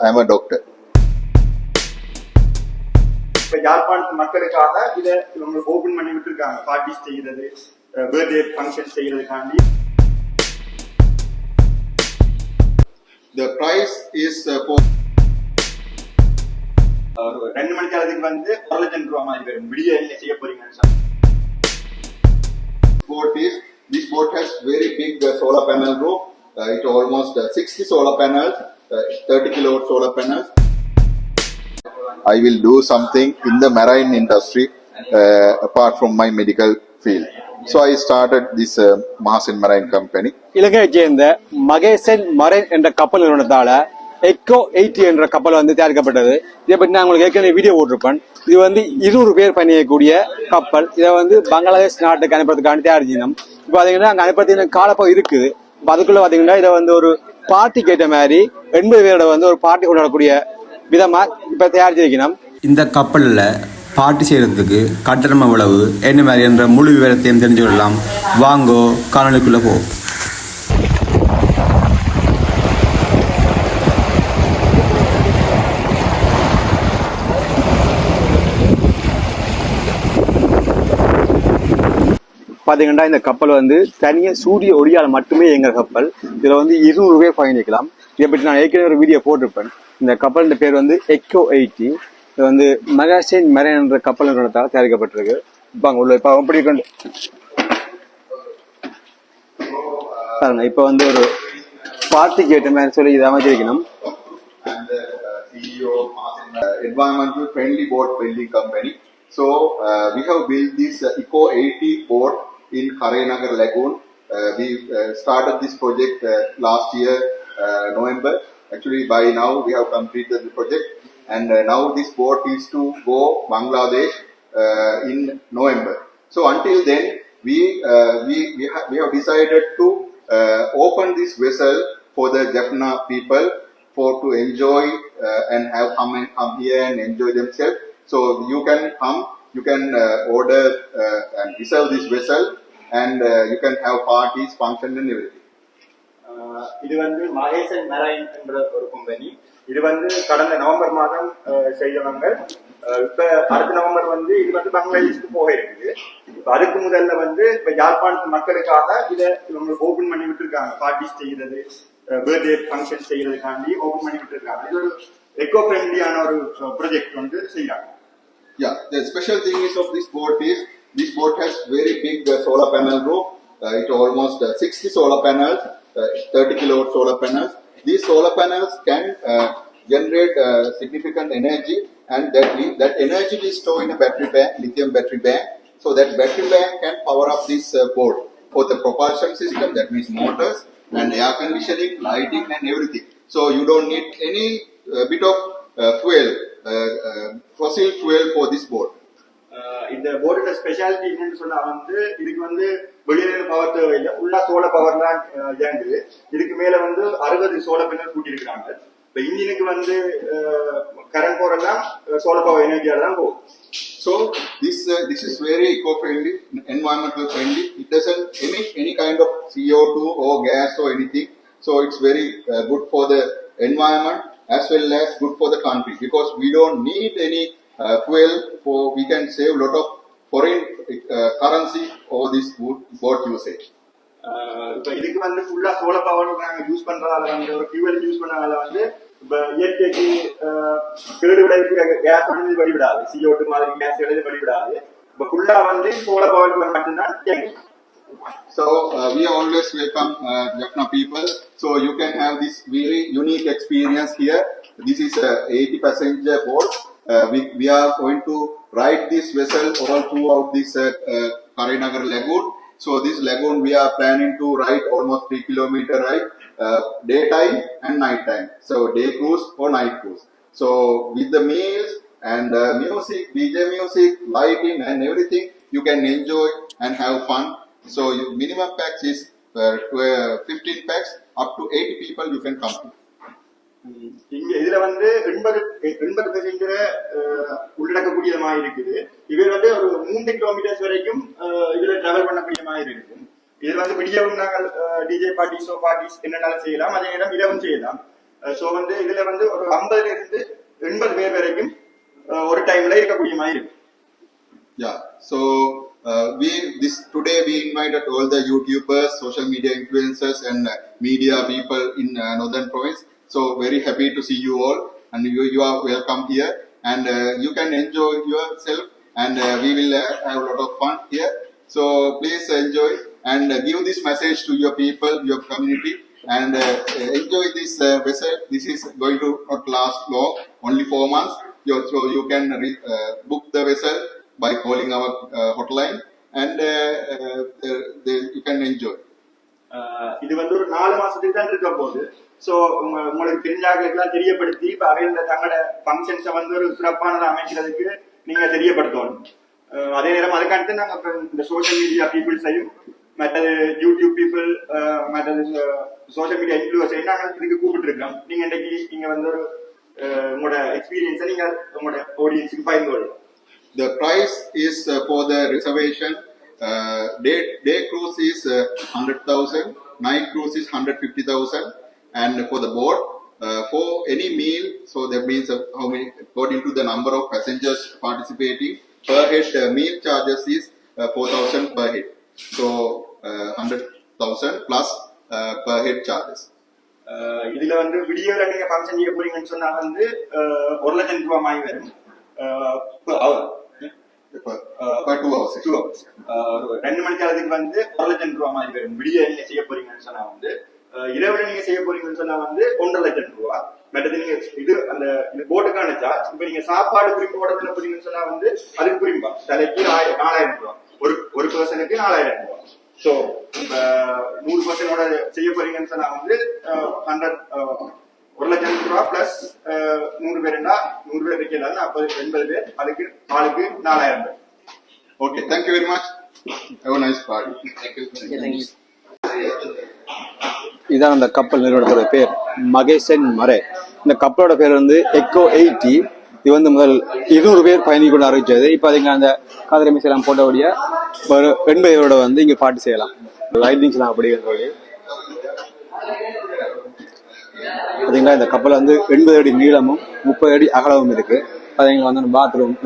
I am a doctor. இப்ப யாழ்ப்பாணத்து மக்களுக்காக இதை இவங்க ஓபன் பண்ணி விட்டுருக்காங்க பார்ட்டிஸ் செய்யறது பர்த்டே ஃபங்க்ஷன் செய்யறதுக்காண்டி The price is uh, for ஒரு ரெண்டு மணி நேரத்துக்கு வந்து ஒரு லட்சம் ரூபா மாதிரி வரும் விடிய என்ன செய்ய போறீங்கன்னு சொல்லி boat is this boat has very big uh, solar panel roof. Uh, it almost uh, 60 solar panels, uh, 30 kilowatt solar panels. I will do something in the marine industry uh, apart from my medical field. So I started this uh, company Marine Company. சேர்ந்த Mahesan marine என்ற கப்பல் நிறுவனத்தால echo eighty என்ற கப்பல் வந்து தயாரிக்கப்பட்டது இதை பற்றி நான் உங்களுக்கு ஏற்கனவே வீடியோ போட்டிருப்பேன் இது வந்து இருநூறு பேர் பயணிக்கக்கூடிய கப்பல் இதை வந்து பங்களாதேஷ் நாட்டுக்கு அனுப்புறதுக்கான தயாரிச்சினோம் இப்போ பார்த்தீங்கன்னா அங்கே அனுப்புறதுக்கு காலப்போ இருக்குது இப்போ அதுக்குள்ள பார்த்தீங்கன்னா இதை வந்து ஒரு பார்ட்டி கேட்ட மாதிரி எண்பது பேரோட வந்து ஒரு பார்ட்டி கொண்டாடக்கூடிய விதமா இப்ப தயாரிச்சிருக்கணும். இந்த கப்பலில் பார்ட்டி செய்கிறதுக்கு கட்டணம் எவ்வளவு? என்ன மாதிரி என்ற முழு விவரத்தையும் தெரிஞ்சு கொள்ளலாம் வாங்கோ காணொலிக்குள்ளே போ பார்த்தீங்கன்னா இந்த கப்பல் வந்து தனியாக சூரிய ஒளியால் மட்டுமே இயங்குற கப்பல். இதில் வந்து இருநூறு ரூபாய் பயணிக்கலாம். இதை பற்றி நான் ஏற்கனவே ஒரு வீடியோ போட்டிருப்பேன். இந்த கப்பலின் பேர் வந்து எக்கோ எயிட்டி இது வந்து மெகாஸ்டேன் மெரேன் என்ற கப்பல் நிறுவனத்தால் தயாரிக்கப்பட்டிருக்கு. பாங்க உள்ள இப்போ அப்படி கொண்டு பாருங்க இப்போ வந்து ஒரு பார்ட்டிக்கு ஏற்ற மாதிரி சொல்லி இதை அமைச்சிருக்கணும். And the uh, CEO of Mahasin uh, environmental friendly boat building company. So uh, we have built this uh, Eco 80 boat in Karayanagar Lagoon. Uh, we uh, started this project uh, last year November. Actually, by now we have completed the project, and now this boat is to go Bangladesh in November. So until then, we we we, ha- we have decided to open this vessel for the Jaffna people for to enjoy uh, and have come and come here and enjoy themselves. So you can come, you can uh, order uh, and reserve this vessel, and uh, you can have parties, function, and everything. ஆஹ் இது வந்து Mahesan marine என்ற ஒரு company இது வந்து கடந்த November மாதம் ஆஹ் செய்தவங்க. இப்ப அடுத்த நவம்பர் வந்து இது வந்து பங்களாதேஷுக்கு போக இருக்குது. இப்ப அதுக்கு முதல்ல வந்து இப்ப யாழ்ப்பாணத்து மக்களுக்காக இதை இவங்க ஓபன் பண்ணி விட்டுருக்காங்க. பார்ட்டிஸ் செய்யறது பர்த்டே ஃபங்க்ஷன் செய்யறதுக்காண்டி ஓபன் பண்ணி விட்டுருக்காங்க. இது ஒரு எக்கோ ஃப்ரெண்ட்லியான ஒரு ப்ராஜெக்ட் வந்து செய்யறாங்க Yeah, the special thing is of this boat is this boat has very big uh, solar panel roof. Uh, it almost uh, 60 solar panels, uh, 30 kilowatt solar panels. These solar panels can generate significant energy, and that that energy we store in a battery bank, lithium battery bank. So that battery bank can power up this boat for the propulsion system. That means motors and air conditioning, lighting, and everything. So you don't need any uh, bit of uh, fuel, uh, uh, fossil fuel for this boat. ஆஹ் இந்த போர்டோட speciality என்னன்னு சொன்னா வந்து இதுக்கு வந்து வெளியில இருந்து power தேவையில்லை ஃபுல்லா சோலார் பவர் தான் ஆஹ் இயங்குது இதுக்கு மேல வந்து அறுபது சோலார் பேனல் கூட்டி இருக்காங்க இப்ப இன்ஜினுக்கு வந்து கரண்ட் போறதெல்லாம் சோலார் பவர் எனர்ஜியால தான் போகும் So this uh, this is very eco-friendly, environmental friendly. It doesn't emit any kind of CO2 or gas or anything. So it's very uh, good for the environment as well as good for the country because we don't need any uh, fuel for we can save a lot of foreign uh, currency over this boat, boat usage. ஆஹ் இப்ப இதுக்கு வந்து ஃபுல்லா solar power நாங்க use பண்றதால வந்து ஒரு fuel use பண்ணதால வந்து இப்ப இயற்கைக்கு ஆஹ் கேடு விளைவிக்கிற கேஸ் வந்து வழிவிடாது CO2 மாதிரி கேஸ் எழுதி வழிவிடாது இப்ப ஃபுல்லா வந்து சோலார் பவர் மட்டும்தான் இயங்கும் So uh, we always welcome uh, Jaffna people. So you can have this very unique experience here. This is a 80 passenger boat. Uh, we, we are going to ride this vessel all throughout this uh, uh, Karinagar lagoon. So this lagoon we are planning to ride almost three kilometer ride, uh, daytime and night time. So day cruise or night cruise. So with the meals and uh, music, DJ music, lighting and everything, you can enjoy and have fun. So minimum packs is uh, 15 packs, up to 80 people you can come. இங்க இதுல வந்து எண்பது எண்பது பேசஞ்சர உள்ளடக்கக்கூடிய மாதிரி இருக்குது. இது வந்து ஒரு மூன்று கிலோமீட்டர்ஸ் வரைக்கும் அஹ், இதுல டிராவல் பண்ணக்கூடிய மாதிரி இருக்கு இதுல வந்து விடியவும் நாங்கள் டிஜே பார்ட்டிஸோ பார்ட்டிஸ் என்னென்னாலும் செய்யலாம். அதே நேரம் இரவும் செய்யலாம். ஸோ வந்து இதுல வந்து ஒரு ஐம்பதுல இருந்து எண்பது பேர் வரைக்கும் ஒரு டைம்ல இருக்கக்கூடிய மாதிரி இருக்கு Yeah. So uh, we this today we invited all the YouTubers, social media influencers, and uh, media people in uh, Northern Province. So very happy to see you all, and you you are welcome here, and uh, you can enjoy yourself, and uh, we will uh, have a lot of fun here. So please enjoy and uh, give this message to your people, your community, and uh, enjoy this uh, vessel. This is going to not last long, only four months. You, so you can re- uh, book the vessel by calling our uh, hotline, and uh, uh, the, the, you can enjoy. அஹ், இது வந்து ஒரு நாலு மாசத்துக்கு தான் இருக்க போகுது so உங்களுக்கு தெரிஞ்சாக்களுக்கெல்லாம் தெரியப்படுத்தி இப்போ அவையில் தங்களோட ஃபங்க்ஷன்ஸை வந்து ஒரு சிறப்பானதை அமைக்கிறதுக்கு நீங்க தெரியப்படுத்தணும் அதே நேரம் அதுக்கடுத்து நாங்கள் இப்போ இந்த சோஷியல் மீடியா பீப்புள்ஸையும் மற்றது யூடியூப் பீப்புள் மற்றது சோஷியல் மீடியா இன்ஃபுளுசையும் நாங்கள் இதுக்கு கூப்பிட்டுருக்கோம் நீங்க இன்னைக்கு நீங்க வந்து ஒரு உங்களோட எக்ஸ்பீரியன்ஸை நீங்க உங்களோட ஆடியன்ஸுக்கு பயந்து கொள்ளும் The price is uh, for the reservation. Uh, day day cruise is uh, hundred thousand. Night cruise is hundred fifty thousand. And for the boat, uh, for any meal, so that means uh, how many according to the number of passengers participating per head uh, meal charges is uh, four thousand per head. So uh, hundred thousand plus uh, per head charges. இதுல வந்து விடியோல நீங்க function செய்ய போறீங்கன்னு சொன்னா வந்து ஒரு லட்சம் ரூபாய் மாதிரி வரும் ரெண்டு மணி நேரத்துக்கு வந்து ஒரு லட்சம் ரூபாய் மாதிரி வரும் விடிய நீங்க செய்ய போறீங்கன்னு சொன்னா வந்து இரவுல நீங்க செய்ய போறீங்கன்னு சொன்னா வந்து ஒன்றரை லட்சம் ரூபாய் மற்றது நீங்க இது அந்த இது போட்டுக்கான சார்ஜ் இப்ப நீங்க சாப்பாடு குறிப்பு ஓடத்துல போறீங்கன்னு சொன்னா வந்து அதுக்கு குறிப்பா தலைக்கு ஆயிரம் நாலாயிரம் ரூபாய் ஒரு ஒரு பர்சனுக்கு நாலாயிரம் ரூபாய் ஸோ நூறு பர்சனோட செய்ய போறீங்கன்னு சொன்னா வந்து ஹண்ட்ரட் ஒரு லட்சம் ரூபா பிளஸ் நூறு பேருண்டா நூறு பேர் வைக்கலாம் நாற்பது எண்பது பேர் அதுக்கு ஆளுக்கு நாலாயிரம் பேர். Okay, thank you very much. Have a nice இதான் அந்த கப்பல் நிறுவனத்தோட பேர். மகேசன் மரே இந்த கப்பலோட பேர் வந்து எக்கோ எயிட்டி இது வந்து முதல் இருநூறு பேர் பயணிக் கொண்டு ஆரம்பிச்சது இப்போ அதுங்க அந்த காதரி மிசைலாம் போட்டபடிய ஒரு எண்பது பேரோட வந்து இங்கே பாட்டு செய்யலாம். லைட்டிங்ஸ்லாம் அப்படிங்கிற சொல்லி பார்த்தீங்களா இந்த கப்பல் வந்து எண்பது அடி நீளமும் முப்பது அடி அகலமும் இருக்கு. அதுங்க வந்து பாத்ரூம்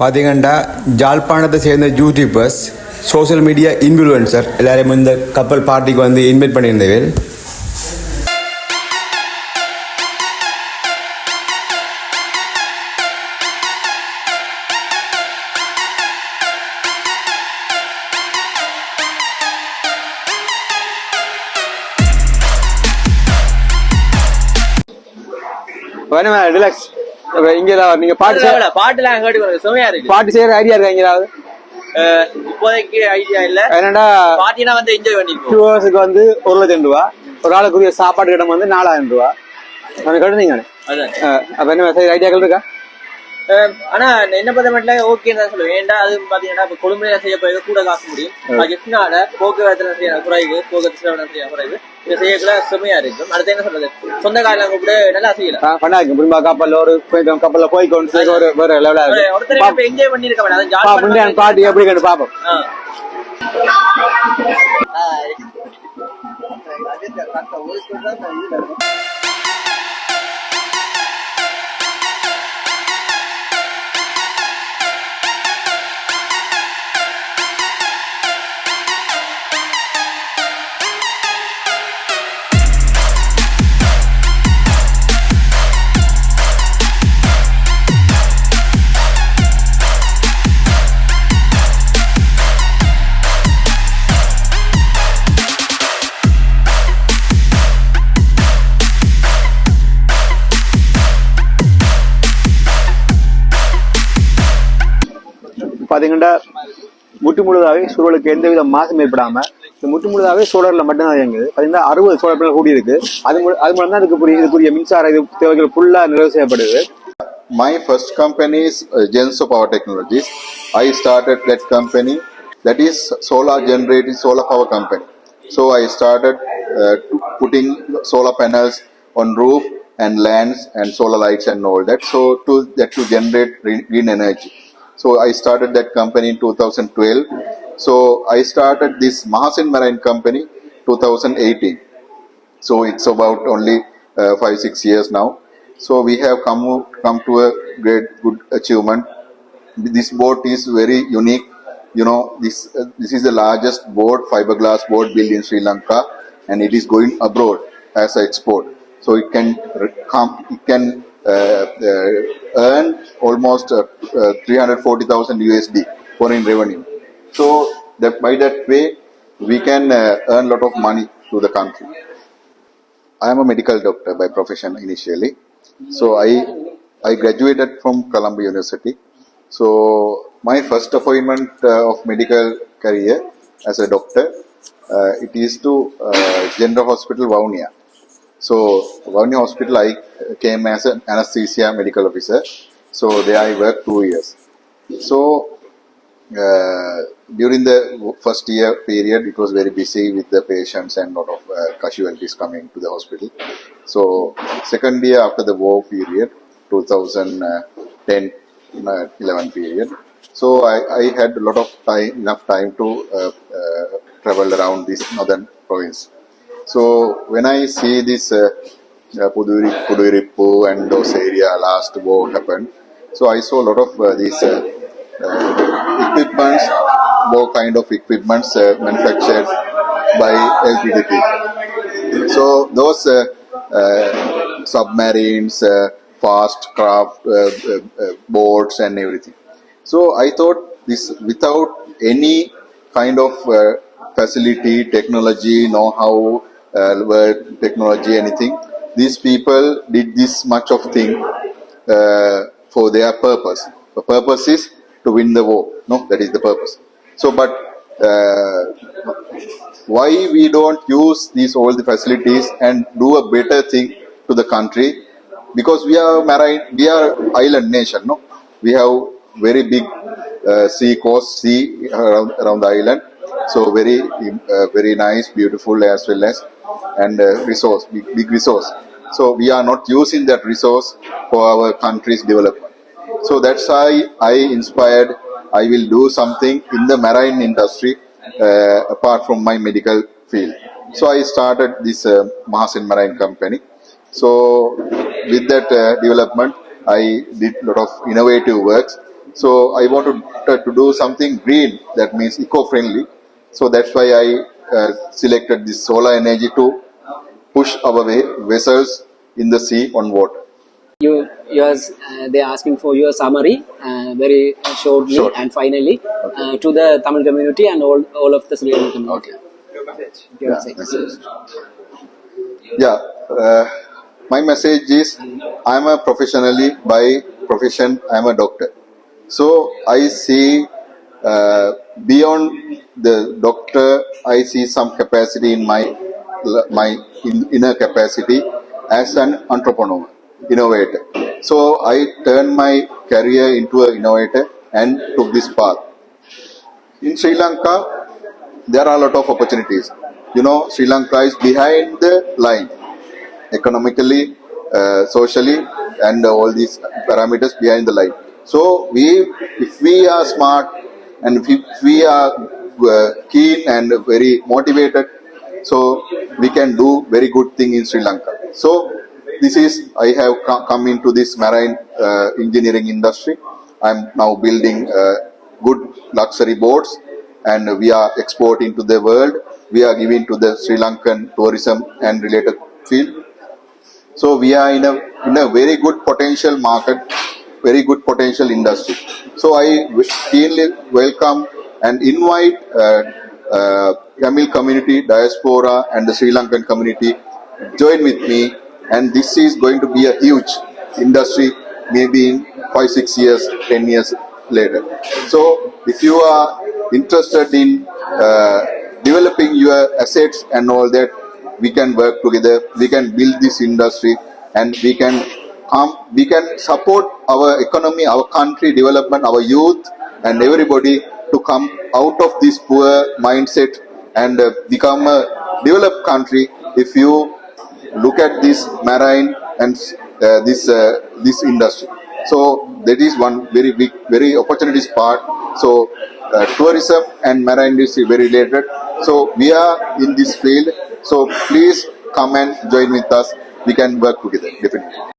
பார்த்தீங்கன்னா ஜாழ்ப்பாணத்தை சேர்ந்த யூடியூபர்ஸ் சோஷியல் மீடியா இன்ஃப்ளூயன்சர் எல்லாரையும் இந்த கப்பல் பார்ட்டிக்கு வந்து இன்வைட் பண்ணியிருந்தவர் வேணுமா ரிலாக்ஸ் இங்க ஏதாவது நீங்க பாட்டு பாட்டுலாம் கேட்டு செமையா இருக்கு. பாட்டு செய்யற ஐடியா இருக்கா எங்கேயாவது இப்போதைக்கு ஐடியா இல்ல. என்னடா? பாட்டினா வந்து என்ஜாய் பண்ணிருக்கோம் டூ ஹவர்ஸுக்கு வந்து ஒரு லட்சம் ரூபா. ஒரு ஆளுக்குரிய சாப்பாடு இடம் வந்து நாலாயிரம் ரூபா. எனக்கு கட்டுனீங்க? அப்ப என்ன ஐடியாக்கள் இருக்கா? ஆனா என்ன பார்த்த மட்டும் ஓகே தான் சொல்லுவேன். ஏன்டா அது பாத்தீங்கன்னா இப்ப கொழும்புல செய்ய போய் கூட காசு முடியும். ஜெஃப்னால போக்குவரத்துல செய்ய குறைவு. போக்குவரத்து செலவு செய்ய குறைவு. இதை செய்யக்குள்ள செமையா இருக்கும் அடுத்து என்ன சொல்றது? சொந்த காலம் கூட நல்லா செய்யலாம். பண்ணாங்க புரியுமா கப்பல்ல ஒரு கப்பல்ல போய் கொண்டு சேர்க்க ஒரு வேற லெவலா ஒரு- ஒருத்தர் இப்ப என்ஜாய் பண்ணிருக்க வேண்டாம் இருக்கு பாட்டு எப்படி கண்டு பாப்போம். பாத்தீங்கன்னா முட்டு முழுதாவே சூழலுக்கு எந்தவித மாசம் ஏற்படாம இந்த முட்டு முழுதாவே சோழர்ல மட்டும்தான் இயங்குது பாத்தீங்கன்னா அறுபது சோழர் பேர் கூடி இருக்கு அது மூ- அது மூலம் தான் இதுக்கு புரிய இதுக்குரிய மின்சார இது தேவைகள் ஃபுல்லா நிறைவு செய்யப்படுது My first company is uh, Genso Power Technologies. I started that company, that is solar generating solar power company. So I started uh, to putting solar panels on roof and lands and solar lights and all that. So to that to generate green green energy. So I started that company in 2012. So I started this Mahasin Marine company 2018. So it's about only uh, five six years now. So we have come come to a great good achievement. This boat is very unique. You know this uh, this is the largest boat fiberglass boat built in Sri Lanka, and it is going abroad as an export. So it can come it can uh, uh, earn almost uh, uh, 340,000 USD foreign revenue. So that by that way we can earn a lot of money to the country. I am a medical doctor by profession initially. So I I graduated from Columbia University. So my first appointment uh, of medical career as a doctor, uh, it is to uh, General Hospital Vaunia. So Vaunia Hospital, I came as an anesthesia medical officer. So there I worked two years. So uh, during the first year period, it was very busy with the patients and lot of uh, casualties coming to the hospital. So second year after the war period, 2010, uh, 11 period. So I, I had a lot of time, enough time to uh, uh, travel around this northern province. So when I see this uh, uh, Puduri, Pudurippu and those area last war happened, so I saw a lot of uh, these uh, uh, equipments, war kind of equipments uh, manufactured by LPDP. So those uh, uh, submarines, uh, fast craft, uh, uh, uh, boats and everything. So I thought this without any kind of uh, facility, technology, know-how, uh, word, technology, anything. These people did this much of thing uh, for their purpose. The purpose is to win the war. No, that is the purpose. So, but uh, why we don't use these all the facilities and do a better thing to the country? Because we are marine, we are island nation. No, we have very big uh, sea coast, sea around, around the island. So very, uh, very nice, beautiful as well as and uh, resource, big, big resource. So we are not using that resource for our country's development. So that's why I inspired. I will do something in the marine industry uh, apart from my medical field. So I started this uh, Marine Company. So with that uh, development, I did a lot of innovative works. So I wanted to do something green, that means eco-friendly. So that's why I uh, selected this solar energy to push our ve- vessels in the sea on water. you yours uh, they are asking for your summary uh, very uh, shortly Short. and finally uh, to the Tamil community and all, all of the Sri Lankan community. Okay. Your Yeah, message. message. Yeah, uh, my message is I'm a professionally by profession I'm a doctor. So I see uh, beyond the doctor, I see some capacity in my my in, inner capacity as an entrepreneur, innovator. So I turned my career into an innovator and took this path. In Sri Lanka, there are a lot of opportunities. You know, Sri Lanka is behind the line economically, uh, socially, and all these parameters behind the line. So we, if we are smart and if we are keen and very motivated, so we can do very good thing in Sri Lanka. So this is I have come into this marine uh, engineering industry. I'm now building uh, good luxury boats and we are exporting to the world. We are giving to the Sri Lankan tourism and related field. So we are in a in a very good potential market, very good potential industry. So I keenly welcome and invite uh, uh, Tamil community, diaspora, and the Sri Lankan community join with me. And this is going to be a huge industry, maybe in five, six years, ten years later. So if you are interested in uh, developing your assets and all that, we can work together we can build this industry and we can um, we can support our economy our country development our youth and everybody to come out of this poor mindset and uh, become a developed country if you look at this marine and uh, this uh, this industry so that is one very big very opportunities part so uh, tourism and marine industry very related So we are in this field. So please come and join with us. We can work together definitely.